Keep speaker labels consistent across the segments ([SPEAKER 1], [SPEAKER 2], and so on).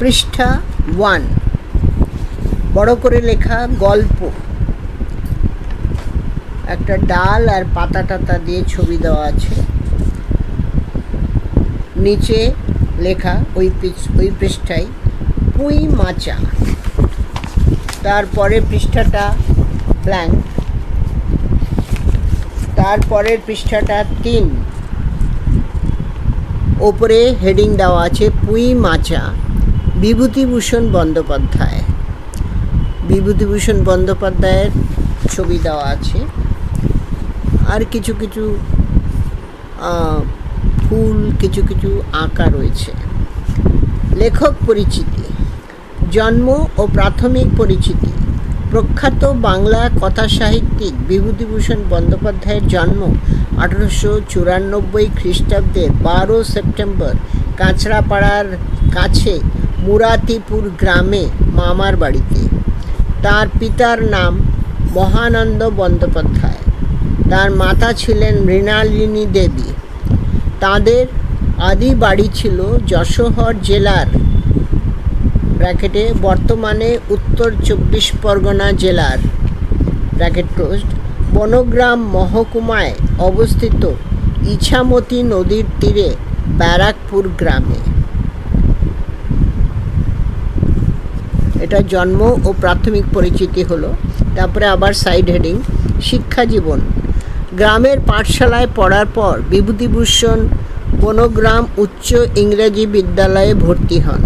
[SPEAKER 1] পৃষ্ঠা ওয়ান। বড় করে লেখা গল্প। একটা ডাল আর পাতা টাতা দিয়ে ছবি দেওয়া আছে। নিচে লেখা ওই ওই পৃষ্ঠায় পুঁই মাচা। তারপরে পৃষ্ঠাটা ব্ল্যাঙ্ক তারপরের পৃষ্ঠাটা তিন। ওপরে হেডিং দেওয়া আছে পুঁই মাচা। বিভূতিভূষণ বন্দ্যোপাধ্যায়। বিভূতিভূষণ বন্দ্যোপাধ্যায়ের ছবি দেওয়া আছে। আর কিছু কিছু ফুল, কিছু কিছু আঁকা রয়েছে। লেখক পরিচিতি, জন্ম ও প্রাথমিক পরিচিতি, প্রখ্যাত বাংলা কথা সাহিত্যিক বিভূতিভূষণ বন্দ্যোপাধ্যায়ের জন্ম আঠারোশো চুরানব্বই খ্রিস্টাব্দের বারো সেপ্টেম্বর কাঁচরাপাড়ার কাছে মুরাতিপুর গ্রামে মামার বাড়িতে। তার পিতার নাম মহানন্দ বন্দ্যোপাধ্যায়। তার মাতা ছিলেন মৃণালিনী দেবী। তাদের আদি বাড়ি ছিল যশোহর জেলার ব্র্যাকেটে, বর্তমানে উত্তর চব্বিশ পরগনা জেলার ব্র্যাকেট ক্লোজড বনগ্রাম মহকুমায় অবস্থিত ইছামতি নদীর তীরে ব্যারাকপুর গ্রামে। এটা জন্ম ও প্রাথমিক পরিচিতি হলো। তারপরে আবার সাইড হেডিং শিক্ষা জীবন। গ্রামের পাঠশালায় পড়ার পর বিভূতিভূষণ বনগ্রাম উচ্চ ইংরেজি বিদ্যালয়ে ভর্তি হন।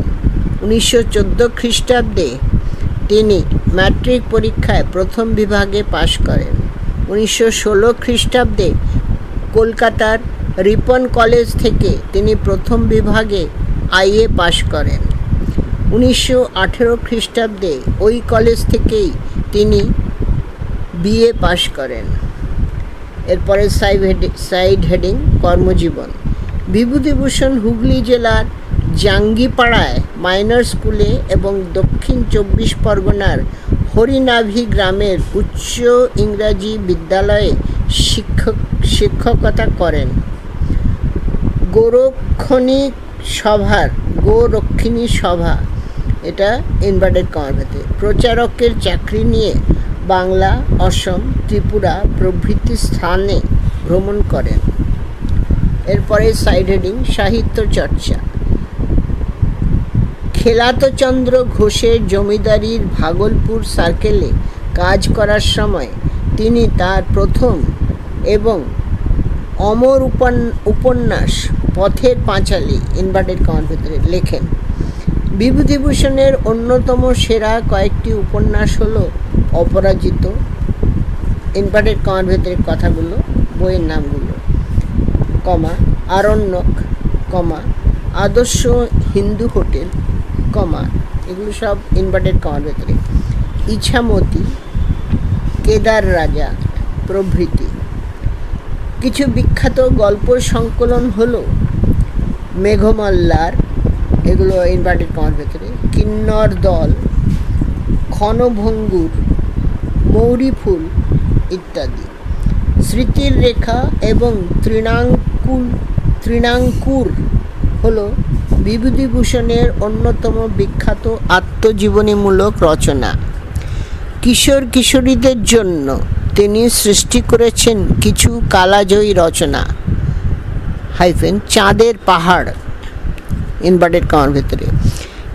[SPEAKER 1] উনিশশো চোদ্দ খ্রিস্টাব্দে তিনি ম্যাট্রিক পরীক্ষায় প্রথম বিভাগে পাশ করেন। উনিশশো ষোলো খ্রিস্টাব্দে কলকাতার রিপন কলেজ থেকে তিনি প্রথম বিভাগে আইএ পাশ করেন। উনিশশো আঠেরো খ্রিস্টাব্দে ওই কলেজ থেকেই তিনি বিএ পাশ করেন। এরপরে সাইড হেডিং সাইড হেডিং, কর্মজীবন। বিভূতিভূষণ হুগলি জেলার জাঙ্গিপাড়ায় মাইনর স্কুলে এবং দক্ষিণ চব্বিশ পরগনার হরিনাভি গ্রামের উচ্চ ইংরাজি বিদ্যালয়ে শিক্ষক, শিক্ষকতা করেন। গোরক্ষণিক সভার, গোরক্ষিণী সভা এটা ইনভার্টেড কমার প্রচারকের চাকরি নিয়ে বাংলা, অসম, ত্রিপুরা প্রভৃতি স্থানে ভ্রমণ করেন। এরপরে সাইড হেডিং সাহিত্য চর্চা। খেলাতচন্দ্র ঘোষের জমিদারির ভাগলপুর সার্কেলে কাজ করার সময় তিনি তার প্রথম এবং অমর উপন- উপন্যাস পথের পাঁচালী ইনভার্টেড কমার ভিতরে লেখেন। বিভূতিভূষণের অন্যতম সেরা কয়েকটি উপন্যাস হলো অপরাজিত ইনভার্টেড কমার ভেতরের কথাগুলো, বইয়ের নামগুলো। কমা, আরণ্যক, কমা, আদর্শ হিন্দু হোটেল, কমা, এগুলো সব ইনভার্টেড কমার ভেতরে। ইছামতি, কেদার রাজা, প্রভৃতি। কিছু বিখ্যাত গল্প সংকলন হলো মেঘমল্লার এগুলো ইনভার্টেড কমার ভেতরে। কিন্নর দল ক্ষণভঙ্গুর মৌরি ফুল ইত্যাদি। স্মৃতির রেখা এবং তৃণাঙ্কুল, তৃণাঙ্কুর হল বিভূতিভূষণের অন্যতম বিখ্যাত আত্মজীবনীমূলক রচনা। কিশোর কিশোরীদের জন্য তিনি সৃষ্টি করেছেন কিছু কালাজয়ী রচনা। হাইফেন চাঁদের পাহাড়। ইনভার্টেড কমার ভেতরে।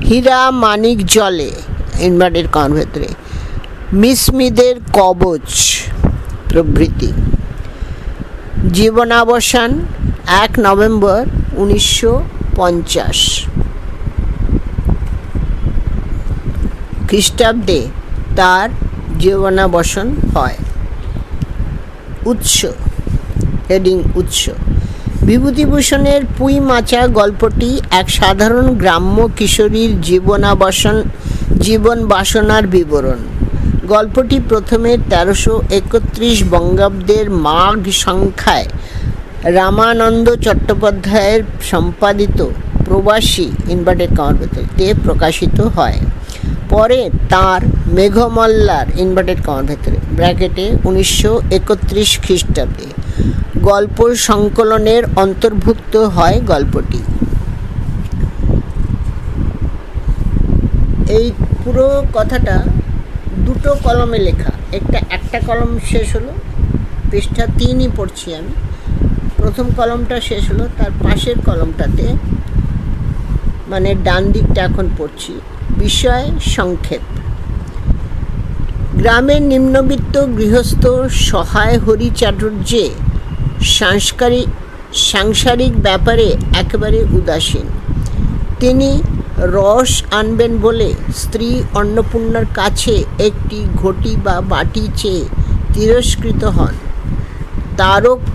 [SPEAKER 1] হীরা মানিক জলে ইনভার্টেড কমার ভেতরে। মিসমিদের কবচ প্রভৃতি। জীবনাবসান এক নভেম্বর উনিশশো পঞ্চাশ। খ্রিস্টাব্দে তার জীবনাবসান হয়। উৎস, হেডিং উৎস। বিভূতিভূষণের পুঁই মাচা গল্পটি এক সাধারণ গ্রাম্য কিশোরীর জীবনাবাসন জীবন বাসনার বিবরণ। গল্পটি প্রথমে তেরোশো একত্রিশ বঙ্গাব্দের মাঘ সংখ্যায় রামানন্দ চট্টোপাধ্যায়ের সম্পাদিত প্রবাসী ইনভার্টেড কমারতে প্রকাশিত হয়। পরে তার মেঘমল্লার ইনভার্টেড কমার ভেতরে ব্র্যাকেটে উনিশশো একত্রিশ খ্রিস্টাব্দে। গল্প সংকলনের অন্তর্ভুক্ত হয় গল্পটি। এই পুরো কথাটা দুটো কলমে লেখা। একটা একটা কলম শেষ হলো, পৃষ্ঠা তিনই পড়ছি আমি। প্রথম কলমটা শেষ হলো, তার পাশের কলমটাতে মানে ডান দিকটা এখন পড়ছি। বিষয় সংক্ষেপ। গ্রামের নিম্নবিত্ত গৃহস্থ সহায় হরিচাটুর্যে সাংস্কারিক, সাংসারিক ব্যাপারে একেবারে উদাসীন। তিনি রস আনবেন বলে স্ত্রী অন্নপূর্ণার কাছে একটি ঘটি বা বাটি চেয়ে তিরস্কৃত হন।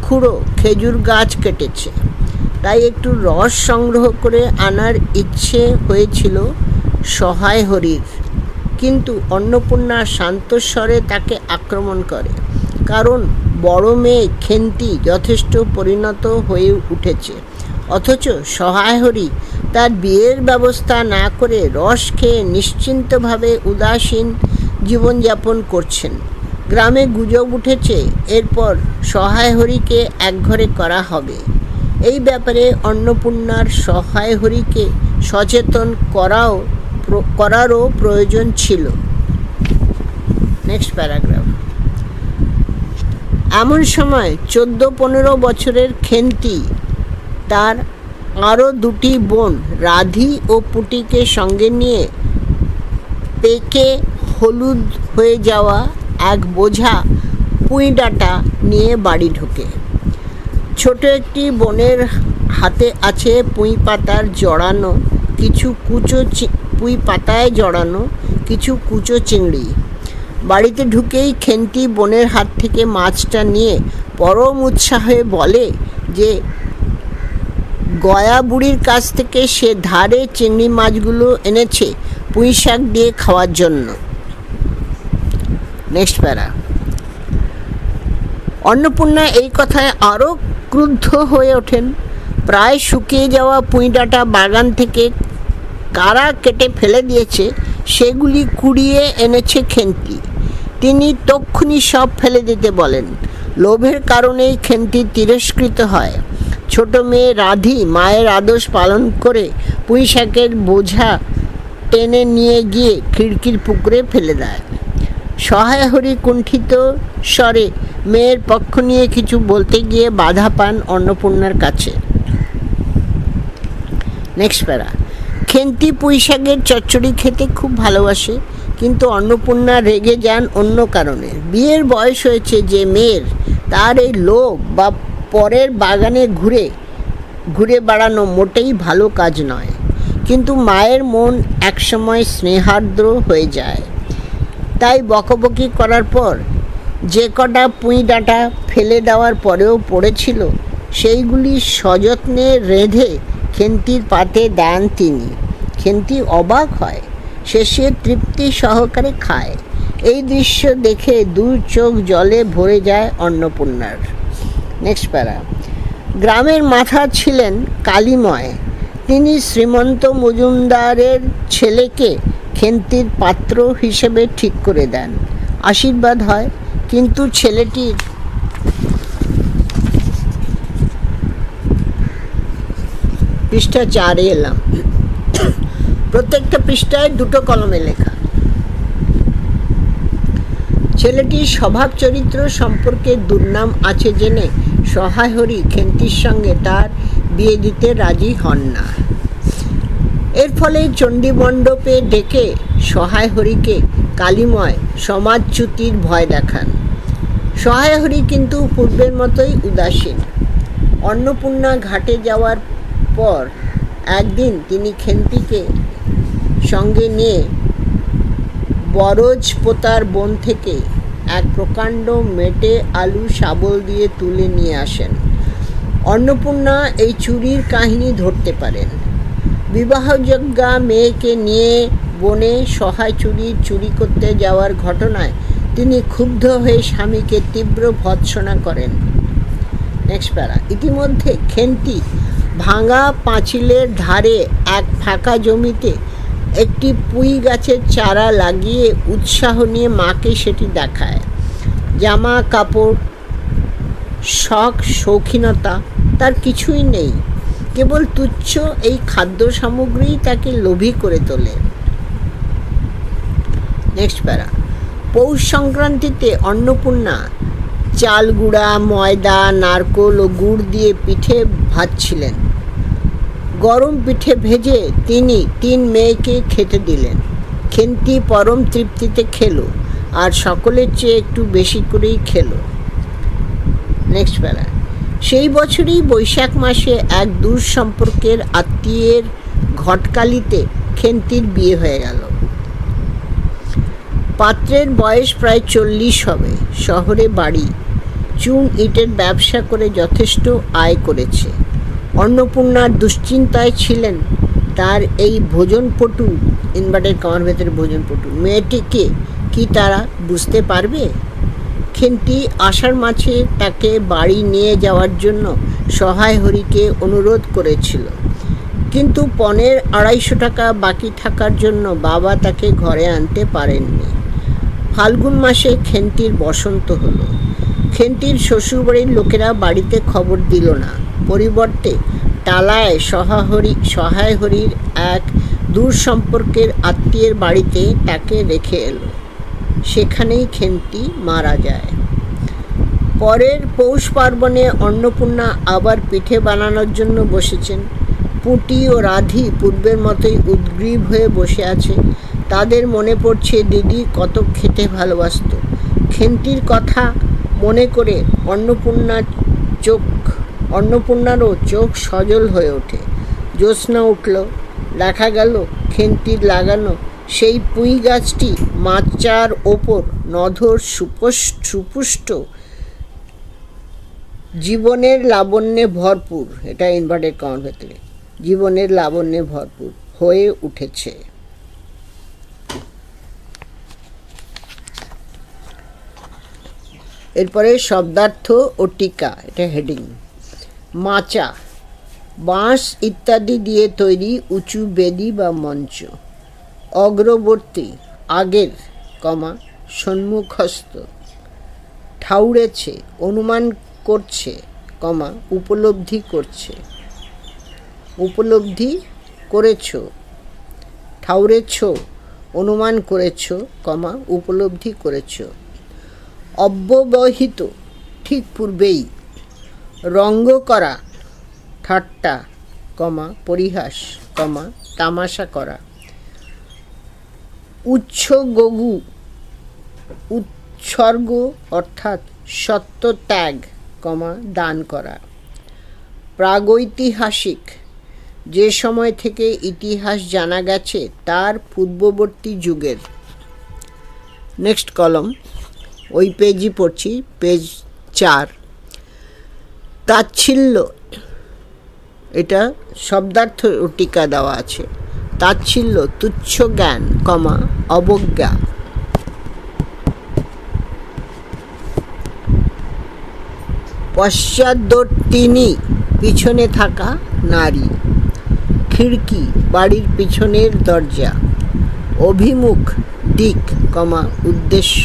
[SPEAKER 1] খুঁড়ো খেজুর গাছ কেটেছে। তাই একটু রস সংগ্রহ করে আনার ইচ্ছে হয়েছিল সহায় হরির। কিন্তু অন্নপূর্ণা শান্তস্বরে তাকে আক্রমণ করে। কারণ বড় মেয়ে খেন্তি যথেষ্ট পরিণত হয়ে উঠেছে। অথচ সহায় হরি তার বিয়ের ব্যবস্থা না করে রস খেয়ে নিশ্চিন্তভাবে উদাসীন জীবনযাপন করছেন। গ্রামে গুজব উঠেছে, এরপর সহায় হরিকে একঘরে করা হবে। এই ব্যাপারে অন্নপূর্ণার সহায় হরিকে সচেতন করাও করারও প্রয়োজন ছিল। Next paragraph. এমন সময় চোদ্দ পনেরো বছরের খেন্তি তার আরও দুটি বোন রাধি ও পুটিকে সঙ্গে নিয়ে পেকে হলুদ হয়ে যাওয়া এক বোঝা পুঁই ডাঁটা নিয়ে বাড়ি ঢোকে। ছোট একটি বোনের হাতে আছে পুঁই পাতার জড়ানো, কিছু কুচো পুঁই পাতায় জড়ানো, কিছু কুচো চিংড়ি। বাড়িতে ঢুকেই খেন্তি বোনের হাত থেকে মাছটা নিয়ে পরম উৎসাহে বলে যে, গয়া বুড়ির কাছ থেকে সে ধারে চিংড়ি মাছগুলো এনেছে পুঁই শাক দিয়ে খাওয়ার জন্য। নেক্সট প্যারা। অন্নপূর্ণা এই কথায় আরও ক্রুদ্ধ হয়ে ওঠেন। প্রায় শুকিয়ে যাওয়া পুঁইডাটা বাগান থেকে কারা কেটে ফেলে দিয়েছে, সেগুলি কুড়িয়ে এনেছে খেন্তি তিনি তক্ষুনি সব ফেলে দিতে বলেন। লোভের কারণেই খেন্তি তিরস্কৃত হয়। ছোট মেয়ে রাধি মায়ের আদেশ পালন করে পুঁই শাকের বোঝা টেনে নিয়ে গিয়ে খিড়কির পুকুরে ফেলে দেয়। সহায় হরি কুণ্ঠিত স্বরে মেয়ের পক্ষ নিয়ে কিছু বলতে গিয়ে বাধা পান অন্নপূর্ণার কাছে। নেক্সট প্যারা। খেন্তি পুঁইশাকের চচ্চড়ি খেতে খুব ভালোবাসে। কিন্তু অন্নপূর্ণা রেগে যান অন্য কারণে। বিয়ের বয়স হয়েছে যে মেয়ের, তার এই লোভ বা পরের বাগানে ঘুরে ঘুরে বেড়ানো মোটেই ভালো কাজ নয়। কিন্তু মায়ের মন একসময় স্নেহার্দ্র হয়ে যায়। তাই বকবকি করার পর, যে কটা পুঁই ডাঁটা ফেলে দেওয়ার পরেও পড়েছিল, সেইগুলি সযত্নে রেঁধে খেন্তির পাতে দেন তিনি। খেন্তি অবাক হয়। শেষে তৃপ্তি সহকারে খায়। এই দৃশ্য দেখে দু চোখ জলে ভরে যায় অন্নপূর্ণার। নেক্সট প্যারা গ্রামের মাথা ছিলেন কালীময়। তিনি শ্রীমন্ত মজুমদারের ছেলেকে খেন্তির পাত্র হিসেবে ঠিক করে দেন। আশীর্বাদ হয়, কিন্তু ছেলেটির পৃষ্ঠা চারে এলাম। প্রত্যেকটা পৃষ্ঠায় দুটো কলমে লেখা। ছেলেটির স্বভাব চরিত্র সম্পর্কে দুর্নাম আছে জেনে সহায় হরি খেন্তির সঙ্গে তার বিয়ে দিতে রাজি হন না। এর ফলে চণ্ডী মণ্ডপে ডেকে সহায় হরিকে কালীময় সমাজচ্যুতির ভয় দেখান। সহায় হরি কিন্তু পূর্বের মতোই উদাসীন। অন্নপূর্ণা ঘাটে যাওয়ার পর একদিন তিনি খেন্তিকে সঙ্গে নিয়ে বরজ পোতার বন থেকে এক প্রকাণ্ড মেটে আলু শাবল দিয়ে তুলে নিয়ে আসেন। অন্নপূর্ণা এই চুরির কাহিনী ধরতে পারেন। বিবাহযোগ্যা মেয়েকে নিয়ে বনে সহায় চুরি চুরি করতে যাওয়ার ঘটনায় তিনি ক্ষুব্ধ হয়ে স্বামীকে তীব্র ভৎসনা করেন। নেক্সট প্যারা ইতিমধ্যে খেন্তি ভাঙা পাঁচিলের ধারে এক ফাঁকা জমিতে একটি পুঁই গাছের চারা লাগিয়ে উৎসাহ নিয়ে মাকে সেটি দেখায়। জামা কাপড়, শখ, শৌখিনতা, তার কিছুই নেই। কেবল তুচ্ছ এই খাদ্য সামগ্রী তাকে লোভী করে তোলে। নেক্সট প্যারা। পৌষ সংক্রান্তিতে অন্নপূর্ণা চাল, গুঁড়া, ময়দা, নারকোল ও গুড় দিয়ে পিঠে ভাজছিলেন। গরম পিঠে ভেজে তিনি তিন মেয়েকে খেতে দিলেন। খেন্তি পরম তৃপ্তিতে খেলো আর সকলের চেয়ে একটু বেশি করেই খেলো। নেক্সট প্যারা সেই বছরই বৈশাখ মাসে এক দূর সম্পর্কের আত্মীয়ের ঘটকালিতে খেন্তির বিয়ে হয়ে গেল। পাত্রের বয়স প্রায় চল্লিশ হবে। শহরে বাড়ি। চুন ইটের ব্যবসা করে যথেষ্ট আয় করেছে। অন্নপূর্ণার দুশ্চিন্তায় ছিলেন তার এই ভোজনপটু ইনভার্টের কামার ভেতরে ভোজনপটু। মেয়েটিকে কি তারা বুঝতে পারবে? খেন্তি আষাঢ় মাছে তাকে বাড়ি নিয়ে যাওয়ার জন্য সহায় হরিকে অনুরোধ করেছিল। কিন্তু পনেরো আড়াইশো টাকা বাকি থাকার জন্য বাবা তাকে ঘরে আনতে পারেননি। ফাল্গুন মাসে খেন্তির বসন্ত হলো। খেন্তির শ্বশুরবাড়ির লোকেরা বাড়িতে খবর দিল না। পরিবর্তে টালায় সহাহরি সহায় হরির এক দূর সম্পর্কের আত্মীয়ের বাড়িতে তাকে রেখে এলো। সেখানেই খেন্তি মারা যায়। পরের পৌষ পার্বণে অন্নপূর্ণা আবার পিঠে বানানোর জন্য বসেছেন। পুঁটি ও রাধি পূর্বের মতোই উদ্গ্রীব হয়ে বসে আছে। তাদের মনে পড়ছে, দিদি কত খেতে ভালোবাসত। খেন্তির কথা মনে করে অন্নপূর্ণার চোখ, অন্নপূর্ণারও চোখ সজল হয়ে ওঠে। জ্যোৎস্না উঠল, দেখা গেল খেন্তির লাগানো সেই পুঁই গাছটি মাচার ওপর নধর সুপুষ্ট সুপুষ্ট। জীবনের লাবণ্যে ভরপুর, এটা ইনভার্টেড কমার ভেতরে জীবনের লাবণ্যে ভরপুর হয়ে উঠেছে। এরপরে শব্দার্থ ও টিকা, এটা হেডিং মাচা, বাঁশ ইত্যাদি দিয়ে তৈরি উঁচু বেদি বা মঞ্চ। অগ্রবর্তী, আগের, কমা সম্মুখস্থ ঠাউরেছে অনুমান করছে, কমা, উপলব্ধি করছে। উপলব্ধি করেছ ঠাউরেছ অনুমান করেছ, কমা, উপলব্ধি করেছ। অব্যবহিত, ঠিক পূর্বেই। রঙ্গ করা, ঠাট্টা, কমা, পরিহাস, কমা, তামাশা করা। উচ্ছ গগু উৎসর্গ অর্থাৎ সত্য ত্যাগ কমা, দান করা। প্রাগৈতিহাসিক, যে সময় থেকে ইতিহাস জানা গেছে, তার পূর্ববর্তী যুগের। নেক্সট কলম। ওই পেজই পড়ছি পেজ চার। তাচ্ছিল্য এটা শব্দার্থ টিকা দেওয়া আছে। তাচ্ছিল্য তুচ্ছ জ্ঞান, কমা, অবজ্ঞা। পশ্চাদ্বর্তিনী, পিছনে থাকা নারী। খিড়কি, বাড়ির পিছনের দরজা। অভিমুখ, দিক, কমা, উদ্দেশ্য।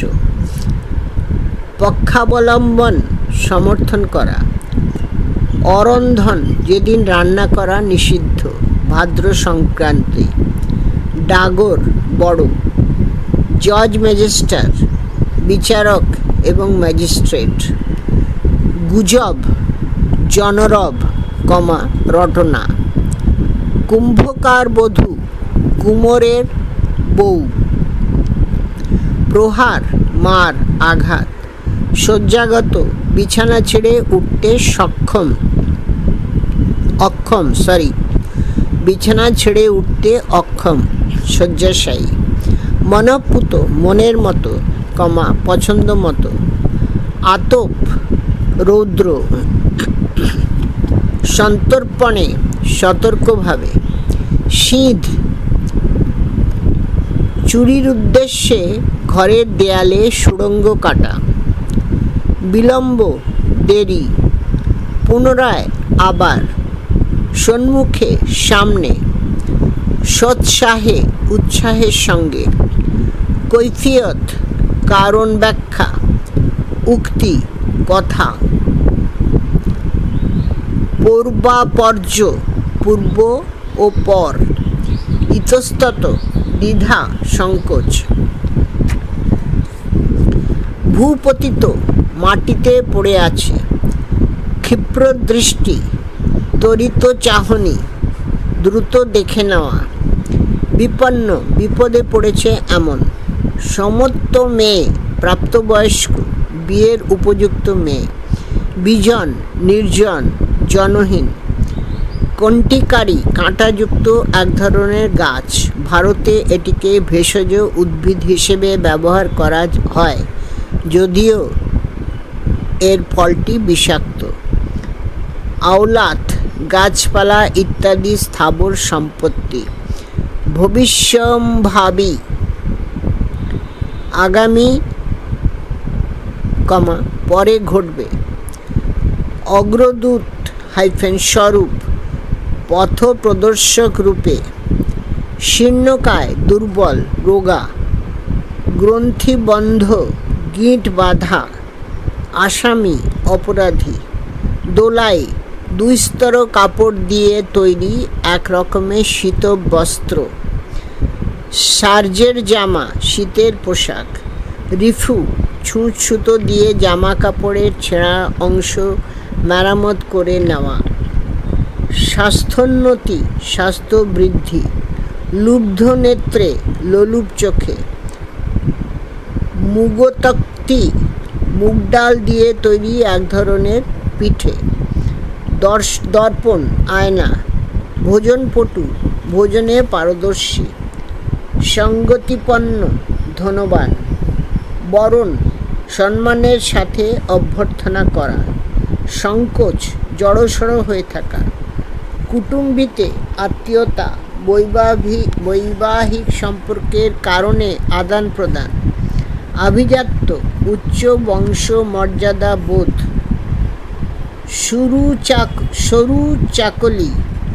[SPEAKER 1] পক্ষাবলম্বন সমর্থন করা। অরন্ধন যেদিন রান্না করা নিষিদ্ধ ভাদ্র সংক্রান্তি ডাগর বড়। জজ ম্যাজিস্টার বিচারক এবং ম্যাজিস্ট্রেট। গুজব, জনরব, কমা, রটনা। কুম্ভকার বধূ কুমোরের বউ। প্রহার, মার আঘাত। শয্যাগত, বিছানা ছেড়ে উঠতে সক্ষম। অক্ষম সরি বিছানা ছেড়ে উঠতে অক্ষম, শয্যাশায়ী। মনপুত, মনের মতো, কমা, পছন্দ মতো। আতপ, রৌদ্র, সন্তর্পণে, সতর্কভাবে। শীত চুরির উদ্দেশ্যে ঘরের দেয়ালে সুড়ঙ্গ কাটা। বিলম্ব, দেরি, পুনরায় আবার সম্মুখে সামনে, সৎসাহে, উৎসাহের সঙ্গে, কৈফিয়ত, কারণ ব্যাখ্যা, উক্তি, কথা, পূর্বাপর্য, পূর্ব ও পর, ইতস্তত, দ্বিধা, সংকোচ, ভূপতিত মাটিতে পড়ে আছে। ক্ষিপ্র দৃষ্টি, ত্বরিত চাহনি, দ্রুত দেখে নেওয়া। বিপন্ন, বিপদে পড়েছে এমন। সমত্ব মেয়ে, প্রাপ্তবয়স্ক, বিয়ের উপযুক্ত মেয়ে। বিজন, নির্জন, জনহীন। কণ্টিকারী কাঁটাযুক্ত এক ধরনের গাছ। ভারতে এটিকে ভেষজ উদ্ভিদ হিসেবে ব্যবহার করা হয়। যদিও এর ফলটি বিষাক্ত। আওলাত, গাছপালা ইত্যাদি স্থাবর সম্পত্তি। ভবিষ্যম্ভাবী। আগামী, কমা, পরে ঘটবে। অগ্রদূত হাইফেন স্বরূপ পথ প্রদর্শক রূপে। শীর্ণকায়, দুর্বল, রোগা। গ্রন্থিবন্ধ, গিঁট বাঁধা। আসামি, অপরাধী। দোলাই দুই স্তর কাপড় দিয়ে তৈরি এক রকমের শীত বস্ত্র সার্জের জামা, শীতের পোশাক। রিফু ছুঁচ সুতো দিয়ে জামা কাপড়ের ছেঁড়া অংশ মেরামত করে নেওয়া। স্বাস্থ্যোন্নতি স্বাস্থ্য বৃদ্ধি লুব্ধ নেত্রে, লোলুপ চোখে। মুগতক্তি মুগ ডাল দিয়ে তৈরি এক ধরনের পিঠে, দর্শ, দর্পণ, আয়না, ভোজনপটু, ভোজনে পারদর্শী, সঙ্গতিপন্ন, ধনবান, বরণ, সম্মানের সাথে অভ্যর্থনা করা, সংকোচ, জড়সড় হয়ে থাকা, কুটুম্বিতে আত্মীয়তা বৈবাহিক বৈবাহিক সম্পর্কের কারণে আদান প্রদান আভিজাত্য, উচ্চ বংশ মর্যাদা বোধ। সরু চাক, সরু চাকলি,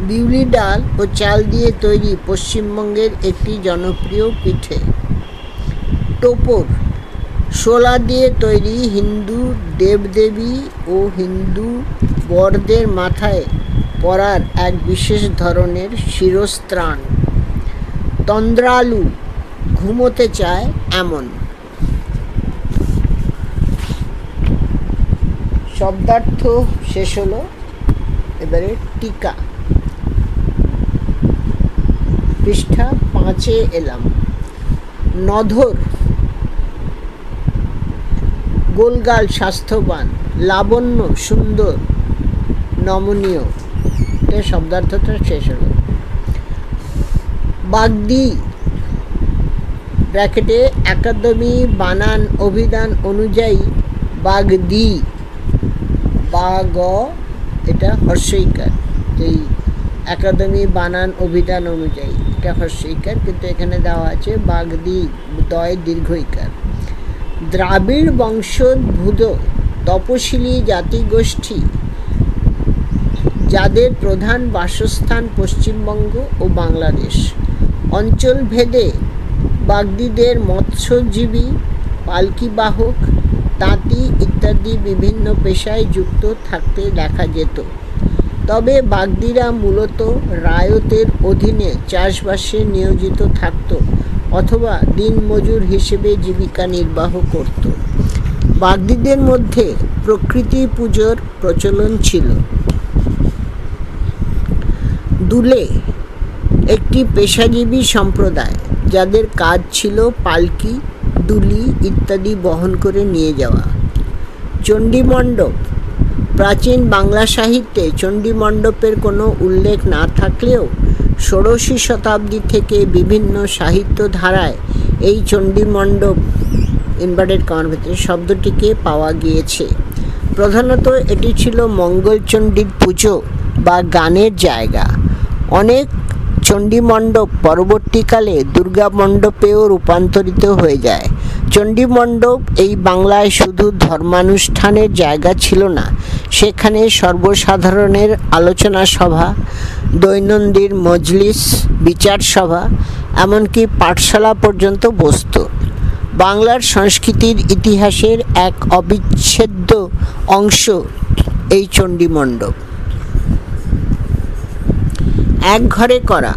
[SPEAKER 1] বিউলি ডাল ও চাল দিয়ে তৈরি পশ্চিমবঙ্গের একটি জনপ্রিয় পিঠে। টোপর, শোলা দিয়ে তৈরি হিন্দু দেবদেবী ও হিন্দু বরদের মাথায় পরার এক বিশেষ ধরনের শিরস্ত্রাণ। তন্দ্রালু, ঘুমোতে চায় এমন। শব্দার্থ শেষ হলো। এবারে টিকা। পৃষ্ঠা পাঁচে এলাম। নধর। গোলগাল স্বাস্থ্যবান, লাবণ্য, সুন্দর, নমনীয়। এটা শব্দার্থটা শেষ হলো। বাগদি। ব্র্যাকেটে একাডেমি বানান অভিধান অনুযায়ী বাগদি। বা গ, এটা হর্ষইকার। এই একাডেমি বানান অভিধান অনুযায়ী এটা হর্ষইকার, কিন্তু এখানে দেওয়া আছে বাগদি, দয় দীর্ঘইকার। দ্রাবিড় বংশোদ্ভূত তপশিলি জাতিগোষ্ঠী যাদের প্রধান বাসস্থান পশ্চিমবঙ্গ ও বাংলাদেশ। অঞ্চল ভেদে বাগদিদের মৎস্যজীবী, পালকি বাহক তাঁতি ইত্যাদি বিভিন্ন পেশায় যুক্ত থাকতে দেখা যেত। তবে বাগদিরা মূলত রায়তের অধীনে চাষবাসে নিয়োজিত থাকত অথবা দিনমজুর হিসেবে জীবিকা নির্বাহ করত। বাগদিদের মধ্যে প্রকৃতি পুজোর প্রচলন ছিল। দুলে একটি পেশাজীবী সম্প্রদায়, যাদের কাজ ছিল পালকি দুলি ইত্যাদি বহন করে নিয়ে যাওয়া। চণ্ডীমণ্ডপ। প্রাচীন বাংলা সাহিত্যে চণ্ডীমণ্ডপের কোনো উল্লেখ না থাকলেও ষোড়শী শতাব্দী থেকে বিভিন্ন সাহিত্য ধারায় এই চণ্ডীমণ্ডপ ইনভার্টেড কমার ভিতরে শব্দটিকে পাওয়া গিয়েছে। প্রধানত এটি ছিল মঙ্গলচণ্ডীর পুজো বা গানের জায়গা। অনেক চণ্ডীমণ্ডপ পরবর্তীকালে দুর্গা মণ্ডপেও রূপান্তরিত হয়ে যায়। চণ্ডীমণ্ডপ এই বাংলায় শুধু ধর্মানুষ্ঠানের জায়গা ছিল না, সেখানে সর্বসাধারণের আলোচনা সভা, দৈনন্দিন মজলিস, বিচার সভা, এমনকি পাঠশালা পর্যন্ত বসত। বাংলার সংস্কৃতির ইতিহাসের এক অবিচ্ছেদ্য অংশ এই চণ্ডীমণ্ডপ এক ঘরে করা।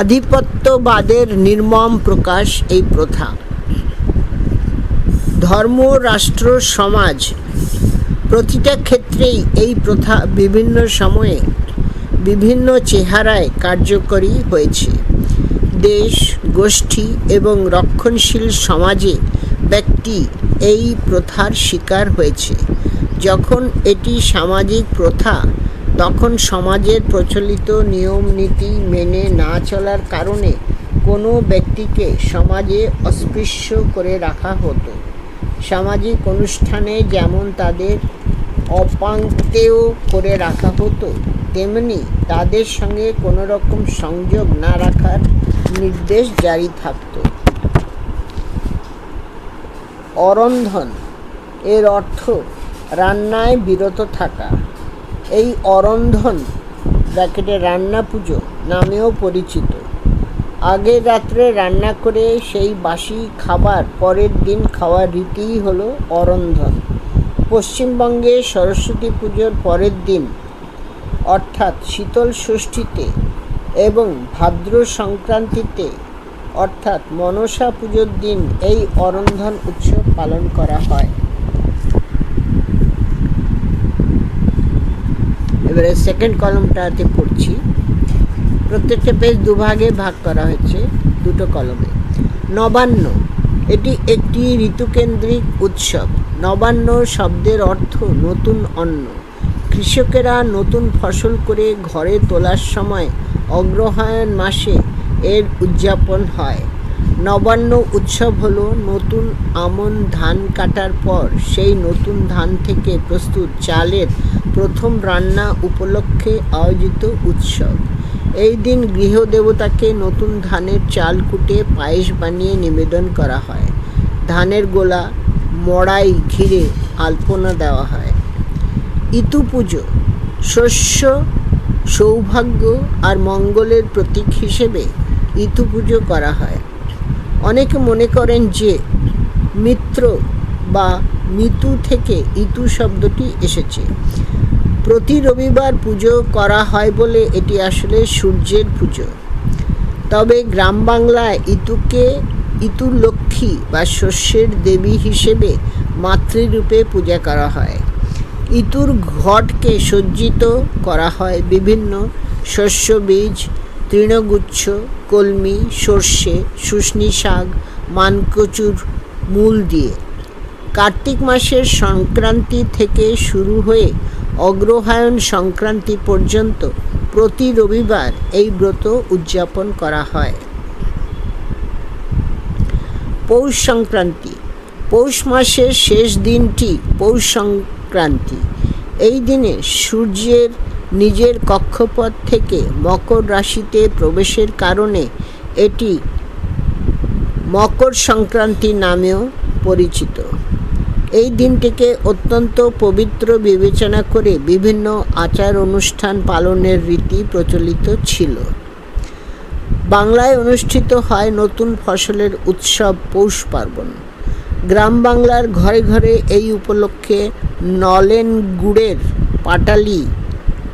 [SPEAKER 1] আধিপত্যবাদের নির্মম প্রকাশ এই প্রথা। ধর্ম, রাষ্ট্র, সমাজ প্রতিটা ক্ষেত্রেই এই প্রথা বিভিন্ন সময়ে বিভিন্ন চেহারায় কার্যকরী হয়েছে। দেশ, গোষ্ঠী এবং রক্ষণশীল সমাজে ব্যক্তি এই প্রথার শিকার হয়েছে। যখন এটি সামাজিক প্রথা, তখন সমাজের প্রচলিত নিয়ম, নীতি মেনে না চলার কারণে কোনো ব্যক্তিকে সমাজে অস্পৃশ্য করে রাখা হতো। সামাজিক অনুষ্ঠানে যেমন তাদের অপাঙ্ক্তেয় করে রাখা হতো, তেমনি তাদের সঙ্গে কোনো রকম সংযোগ না রাখার নির্দেশ জারি থাকত। অরন্ধন, এর অর্থ রান্নায় বিরত থাকা। এই অরন্ধন, ব্র্যাকেটে রান্না পুজো নামেও পরিচিত। আগের রাত্রে রান্না করে সেই বাসি খাবার পরের দিন খাওয়ার রীতিই হলো অরন্ধন। পশ্চিমবঙ্গে সরস্বতী পুজোর পরের দিন, অর্থাৎ শীতল ষষ্ঠীতে এবং ভাদ্র সংক্রান্তিতে, অর্থাৎ মনসা পুজোর দিন এই অরন্ধন উৎসব পালন করা হয়। এবারে সেকেন্ড কলমটাতে পড়ছি। প্রত্যেকটা পেজ দুভাগে ভাগ করা হয়েছে, দুটো কলমে নবান্ন, এটি একটি ঋতুকেন্দ্রিক উৎসব। নবান্ন শব্দের অর্থ নতুন অন্ন। কৃষকেরা নতুন ফসল করে ঘরে তোলার সময় অগ্রহায়ণ মাসে এর উদযাপন হয়। নবান্ন উৎসব হলো নতুন আমন ধান কাটার পর সেই নতুন ধান থেকে প্রস্তুত চালের প্রথম রান্না উপলক্ষে আয়োজিত উৎসব। এই দিন গৃহদেবতাকে নতুন ধানের চাল কুটে পায়েস বানিয়ে নিবেদন করা হয়। ধানের গোলা মড়াই ঘিরে আলপনা দেওয়া হয়। ইতু পুজো, শস্য, সৌভাগ্য আর মঙ্গলের প্রতীক হিসেবে ইতু পুজো করা হয়। অনেকে মনে করেন যে মিত্র বা মিতু থেকে ইতু শব্দটি এসেছে। প্রতি রবিবার পুজো করা হয় বলে এটি আসলে সূর্যের পুজো। তবে গ্রাম বাংলায় ইতুকে ইতু লক্ষ্মী বা শস্যের দেবী হিসেবে মাতৃরূপে পূজা করা হয়। ইতুর ঘটকে সজ্জিত করা হয় বিভিন্ন শস্য বীজ, তৃণগুচ্ছ, কলমি, সর্ষে শুষ্নি শাক, মানকচুর, মূল দিয়ে। কার্তিক মাসের সংক্রান্তি থেকে শুরু হয়ে অগ্রহায়ণ সংক্রান্তি পর্যন্ত প্রতি রবিবার এই ব্রত উদযাপন করা হয়। পৌষ সংক্রান্তি। পৌষ মাসের শেষ দিনটি পৌষ সংক্রান্তি। এই দিনে সূর্যের নিজের কক্ষপথ থেকে মকর রাশিতে প্রবেশের কারণে এটি মকর সংক্রান্তি নামেও পরিচিত। এই দিনটিকে অত্যন্ত পবিত্র বিবেচনা করে বিভিন্ন আচার অনুষ্ঠান পালনের রীতি প্রচলিত ছিল। বাংলায় অনুষ্ঠিত হয় নতুন ফসলের উৎসব পৌষ পার্বণ। গ্রাম বাংলার ঘরে ঘরে এই উপলক্ষে নলেন গুড়ের পাটালি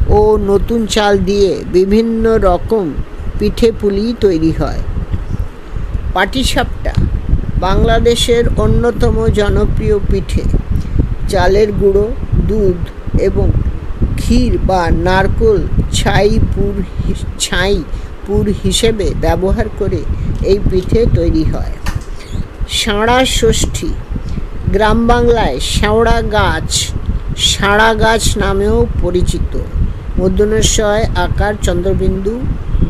[SPEAKER 1] ও নতুন চাল দিয়ে বিভিন্ন রকম পিঠে পুলি তৈরি হয়। পাটিসাপটা বাংলাদেশের অন্যতম জনপ্রিয় পিঠে। চালের গুঁড়ো, দুধ এবং ক্ষীর বা নারকোল ছাই পুর ছাই পুর হিসেবে ব্যবহার করে এই পিঠে তৈরি হয়। সাঁড়া ষষ্ঠী, গ্রাম বাংলায় শ্যাওড়া গাছ, সাঁড়া গাছ নামেও পরিচিত। মধ্যনশয় আকার চন্দ্রবিন্দু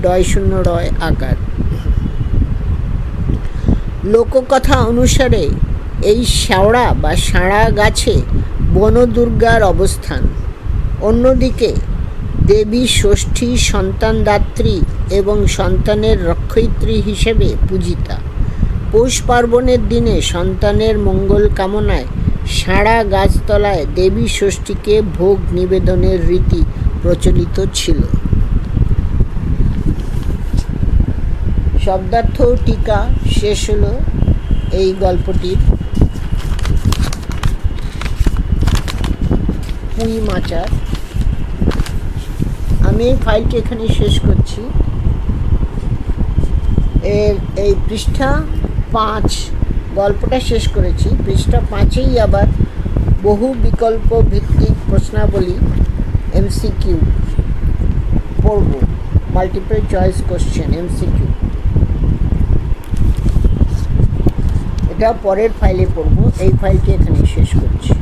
[SPEAKER 1] ডয় শূন্য রয় আকার। লোককথা অনুসারে এই শ্যাওড়া বা সাঁড়া গাছে বনদুর্গার অবস্থান। অন্যদিকে দেবী, ষষ্ঠী, সন্তানদাত্রী এবং সন্তানের রক্ষয়িত্রী হিসেবে পূজিতা। পৌষ পার্বণের দিনে সন্তানের মঙ্গল কামনায় সাঁড়া গাছতলায় দেবী, ষষ্ঠীকে ভোগ নিবেদনের রীতি প্রচলিত ছিল। শব্দার্থ টিকা শেষ হলো এই গল্পটির। পুঁই মাচার। আমি ফাইলটি এখানে শেষ করছি। এর এই পৃষ্ঠা পাঁচ, গল্পটা শেষ করেছি। পৃষ্ঠা পাঁচেই আবার বহু বিকল্প ভিত্তিক প্রশ্নাবলী এমসিকিউ পড়ব। Multiple choice question, MCQ. এটা পরের ফাইলে পড়ব এই ফাইলটি এখানে শেষ করছি।